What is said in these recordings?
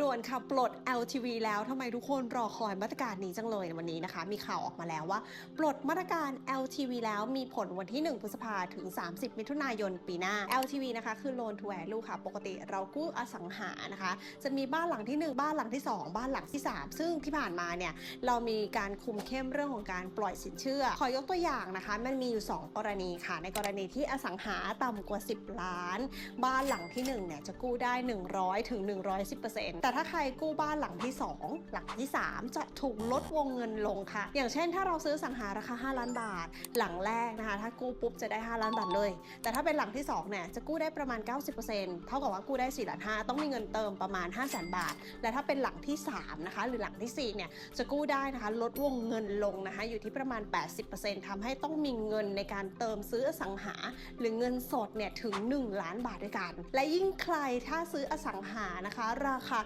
ด่วนค่ะปลด LTV แล้วทำไมทุกคนรอคอยมาตรการนี้จังเลยวันนี้นะคะ มีข่าวออกมาแล้วว่า ปลดมาตรการ LTV แล้วมีผลวันที่ 1 พฤษภาถึง 30 มิถุนายนปีหน้า LTV นะคะคือ Loan to Value ค่ะ ปกติเรากู้อสังหานะคะ จะมีบ้านหลังที่ 1 บ้านหลังที่ 2 บ้านหลังที่ 3 ซึ่งที่ผ่านมาเนี่ยเรามีการคุมเข้มเรื่องของการปล่อยสินเชื่อ ขอยกตัวอย่างนะคะ มันมีอยู่ 2 กรณีค่ะ ในกรณีที่อสังหาต่ำกว่า 10 ล้าน บ้านหลังที่1เนี่ยจะกู้ได้ 100ถึง110%แต่ถ้าใครกู้บ้านหลังที่ 2 หลังที่ 3 จะถูกลดวงเงินลงค่ะ อย่างเช่น ถ้าเราซื้อสังหาราคา 5 ล้านบาท หลังแรกนะคะ ถ้ากู้ปุ๊บจะได้ 5 ล้านบาทเลย แต่ถ้าเป็นหลังที่2เนี่ยจะกู้ได้ประมาณ 90%เท่ากับว่ากู้ได้4ล้าน5ต้องมีเงินเติมประมาณ 5 0 0 0 0 0บาท และถ้าเป็นหลังที่3นะคะหรือหลังทีสี่4เนี่ยจะกู้ได้นะคะลดวงเงินลงนะคะอยู่ที่ประมาณ 80%ทำให้ต้องมีเงินในการเติมซื้ออสังหา หรือเงินสดเนี่ยถึง 1 ล้านบาทด้วยกัน และยิ่งใครถ้าซื้ออสังหานะคะ ราคา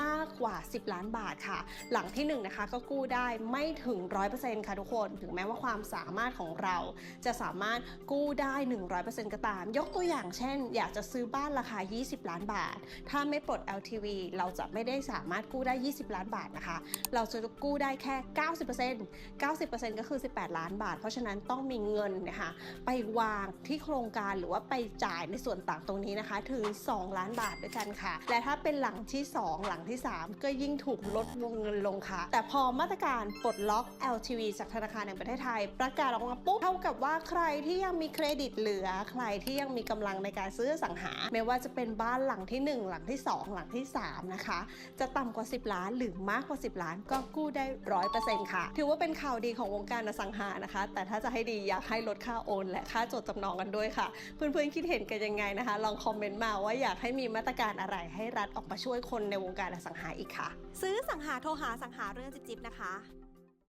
มากกว่า 10 ล้านบาทค่ะ หลังที่1นะคะก็กู้ได้ไม่ถึง 100%ค่ะทุกคน ถึงแม้ว่าความสามารถของเรา จะสามารถกู้ได้ 100%ก็ตาม ยกตัวอย่างเช่น อยากจะซื้อบ้านราคา 20 ล้านบาท ถ้าไม่ปลด LTV เราจะไม่ได้สามารถกู้ได้ 20 ล้านบาทนะคะ เราจะกู้ได้แค่ 90% 90%ก็คือ 18 ล้านบาท เพราะฉะนั้นต้องมีเงินนะคะไปวางที่โครงการหรือว่าไปจ่ายในส่วนต่างตรงนี้นะคะ ถึง 2 ล้านบาทด้วยกันค่ะ และถ้าเป็นหลังที่2 หลังที่ 3 ก็ยิ่งถูกลดวงเงินลงค่ะ แต่พอมาตรการปลดล็อก LTV จากธนาคารแห่งประเทศไทย ประกาศออกมาปุ๊บเท่ากับว่าใครที่ยังมีเครดิตเหลือ ใครที่ยังมีกำลังในการซื้อสังหา ไม่ว่าจะเป็นบ้านหลังที่ 1 หลังที่ 2 หลังที่ 3 นะคะ จะต่ำกว่า 10 ล้านหรือมากกว่า 10 ล้านก็กู้ได้ร้อยเปอร์เซ็นต์ค่ะ ถือว่าเป็นข่าวดีของวงการอสังหานะคะ แต่ถ้าจะให้ดีอยากให้ลดค่าโอน และค่าจดจำนองกันด้วยค่ะ เพื่อนๆคิดเห็นกันยังไงนะคะ ลองคอมเมนต์มาว่าอยากให้มีมาตรการอะไรให้รัฐออกมาช่วยคนในวงการอสังหาอีกค่ะ ซื้อสังหาโทรหาสังหาเรื่องจิบๆนะคะ